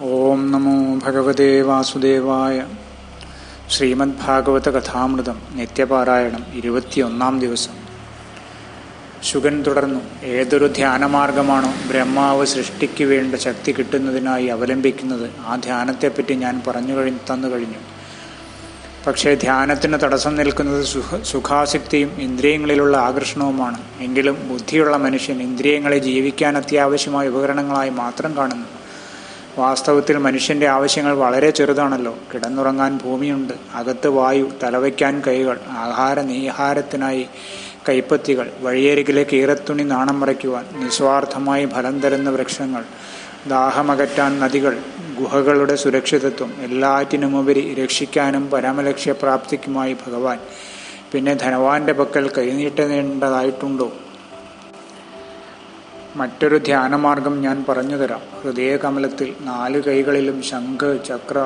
ഓം നമോ ഭഗവതേ വാസുദേവായ ശ്രീമദ് ഭാഗവത കഥാമൃതം നിത്യപാരായണം ഇരുപത്തിയൊന്നാം ദിവസം. ശുഗൻ തുടർന്നു ഏതൊരു ധ്യാനമാർഗമാണോ ബ്രഹ്മാവ് സൃഷ്ടിക്ക് വേണ്ട ശക്തി കിട്ടുന്നതിനായി അവലംബിക്കുന്നത് ആ ധ്യാനത്തെപ്പറ്റി ഞാൻ പറഞ്ഞു കഴിഞ്ഞു തന്നു കഴിഞ്ഞു. പക്ഷേ ധ്യാനത്തിന് തടസ്സം നിൽക്കുന്നത് സുഖ സുഖാസക്തിയും ഇന്ദ്രിയങ്ങളിലുള്ള ആകർഷണവുമാണ്. എങ്കിലും ബുദ്ധിയുള്ള മനുഷ്യൻ ഇന്ദ്രിയങ്ങളെ ജീവിക്കാൻ അത്യാവശ്യമായ ഉപകരണങ്ങളായി മാത്രം കാണുന്നു. വാസ്തവത്തിൽ മനുഷ്യന്റെ ആവശ്യങ്ങൾ വളരെ ചെറുതാണല്ലോ. കിടന്നുറങ്ങാൻ ഭൂമിയുണ്ട്. അകത്ത് വായു തലവയ്ക്കാൻ കൈകൾ ആഹാര നീഹാരത്തിനായി കൈപ്പത്തികൾ വഴിയരികിലെ കീറത്തുണി നാണം മറയ്ക്കുവാൻ നിസ്വാർത്ഥമായി ഫലം തരുന്ന വൃക്ഷങ്ങൾ ദാഹമകറ്റാൻ നദികൾ ഗുഹകളുടെ സുരക്ഷിതത്വം എല്ലാറ്റിനുമുപരി രക്ഷിക്കാനും പരമലക്ഷ്യപ്രാപ്തിക്കുമായി ഭഗവാൻ. പിന്നെ ധനവാന്റെ പക്കൽ കൈനീട്ടേണ്ടതായിട്ടുണ്ടോ മറ്റൊരു ധ്യാനമാർഗം ഞാൻ പറഞ്ഞുതരാം. ഹൃദയകമലത്തിൽ നാല് കൈകളിലും ശംഖ് ചക്ര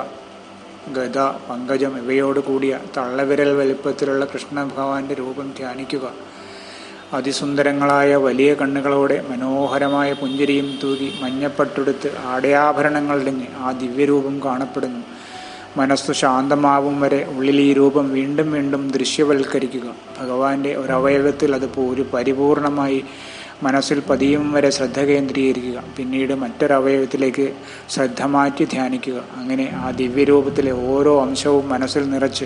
ഗത പങ്കജം ഇവയോട് കൂടിയ തള്ളവിരൽ വലിപ്പത്തിലുള്ള കൃഷ്ണ ഭഗവാന്റെ രൂപം ധ്യാനിക്കുക. അതിസുന്ദരങ്ങളായ വലിയ കണ്ണുകളോടെ മനോഹരമായ പുഞ്ചിരിയും തൂകി മഞ്ഞപ്പട്ടെടുത്ത് ആടയാഭരണങ്ങളിടിഞ്ഞ് ആ ദിവ്യരൂപം കാണപ്പെടുന്നു. മനസ്സ് ശാന്തമാവും വരെ ഉള്ളിൽ ഈ രൂപം വീണ്ടും വീണ്ടും ദൃശ്യവൽക്കരിക്കുക. ഭഗവാന്റെ ഒരവയവത്തിൽ അത് ഒരു പരിപൂർണമായി മനസ്സിൽ പതിയും വരെ ശ്രദ്ധ കേന്ദ്രീകരിക്കുക. പിന്നീട് മറ്റൊരവയവത്തിലേക്ക് ശ്രദ്ധ മാറ്റി ധ്യാനിക്കുക. അങ്ങനെ ആ ദിവ്യരൂപത്തിലെ ഓരോ അംശവും മനസ്സിൽ നിറച്ച്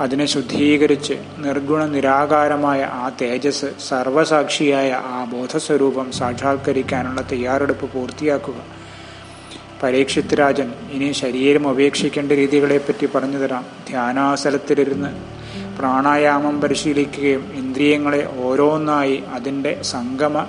അതിനെ ശുദ്ധീകരിച്ച് നിർഗുണ നിരാകാരമായ ആ തേജസ് സർവസാക്ഷിയായ ആ ബോധസ്വരൂപം സാക്ഷാത്കരിക്കാനുള്ള തയ്യാറെടുപ്പ് പൂർത്തിയാക്കുക. പരീക്ഷിത് രാജൻ ഇനി ശരീരം ഉപേക്ഷിക്കേണ്ട രീതികളെപ്പറ്റി പറഞ്ഞു തരാം. ധ്യാനാസനത്തിലിരുന്ന് പ്രാണായാമം പരിശീലിക്കുകയും ഇന്ദ്രിയങ്ങളെ ഓരോന്നായി അതിന്റെ സംഗമ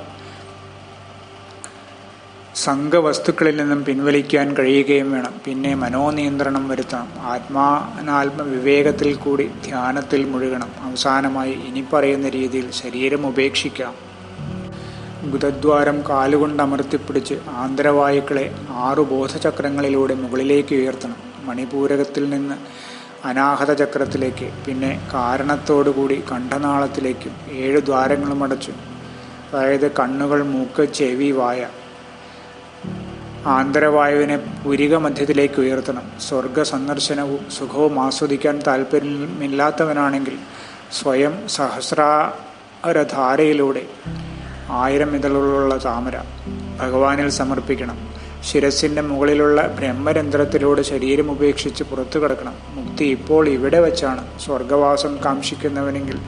സംഘവസ്തുക്കളിൽ നിന്നും പിൻവലിക്കാൻ കഴിയുകയും വേണം. പിന്നെ മനോനിയന്ത്രണം വരുത്തണം. ആത്മാനാത്മ വിവേകത്തിൽ കൂടി ധ്യാനത്തിൽ മുഴുകണം. അവസാനമായി ഇനി പറയുന്ന രീതിയിൽ ശരീരം ഉപേക്ഷിക്കാം. ഗുദദ്വാരം കാലുകൊണ്ട് അമർത്തിപ്പിടിച്ച് ആന്തരവായുക്കളെ ആറു ബോധചക്രങ്ങളിലൂടെ മുകളിലേക്ക് ഉയർത്തണം. മണിപൂരകത്തിൽ നിന്ന് അനാഹത ചക്രത്തിലേക്ക് പിന്നെ കാരണത്തോടുകൂടി കണ്ഠനാളത്തിലേക്കും ഏഴ് ദ്വാരങ്ങളും അടച്ചു. അതായത് കണ്ണുകൾ മൂക്ക് ചെവി വായ. ആന്തരവായുവിനെ പുരിക മധ്യത്തിലേക്ക് ഉയർത്തണം. സ്വർഗ സന്ദർശനവും സുഖവും ആസ്വദിക്കാൻ താല്പര്യമില്ലാത്തവനാണെങ്കിൽ സ്വയം സഹസ്രാരധാരയിലൂടെ ആയിരം ഇതളുള്ള താമര ഭഗവാനിൽ സമർപ്പിക്കണം. ശിരസിന്റെ മുകളിലുള്ള ബ്രഹ്മരന്ധ്രത്തിലൂടെ ശരീരം ഉപേക്ഷിച്ച് പുറത്തു കിടക്കണം. മുക്തി ഇപ്പോൾ ഇവിടെ വെച്ചാണ്. സ്വർഗവാസം കാക്ഷിക്കുന്നവനെങ്കിൽ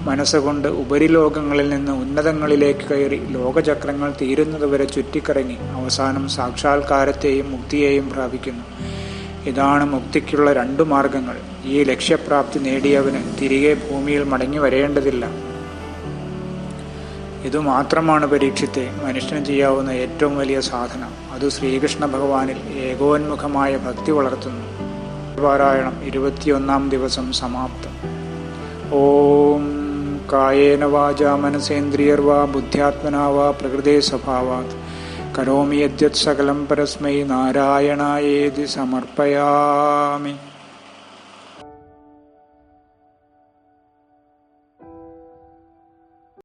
മനസ്സുകൊണ്ട് ഉപരിലോകങ്ങളിൽ നിന്ന് ഉന്നതങ്ങളിലേക്ക് കയറി ലോകചക്രങ്ങൾ തീരുന്നതുവരെ ചുറ്റിക്കറങ്ങി അവസാനം സാക്ഷാത്കാരത്തെയും മുക്തിയെയും പ്രാപിക്കുന്നു. ഇതാണ് മുക്തിക്കുള്ള രണ്ടു മാർഗങ്ങൾ. ഈ ലക്ഷ്യപ്രാപ്തി നേടിയവന് തിരികെ ഭൂമിയിൽ മടങ്ങി വരേണ്ടതില്ല. ഇതുമാത്രമാണ് പരീക്ഷത്തെ മനുഷ്യന് ചെയ്യാവുന്ന ഏറ്റവും വലിയ സാധനം. അത് ശ്രീകൃഷ്ണ ഭഗവാനിൽ ഏകോന്മുഖമായ ഭക്തി വളർത്തുന്നു. പാരായണം ഇരുപത്തിയൊന്നാം ദിവസം സമാപ്തം. ഓം കായേന വാച മനസേന്ദ്രിയർവാ ബുദ്ധ്യാത്മനാവാ പ്രകൃതേ സ്വഭാവാത്. കരോമി യദ്യത് സകലം പരസ്മൈ നാരായണായേതി സമർപ്പയാമി.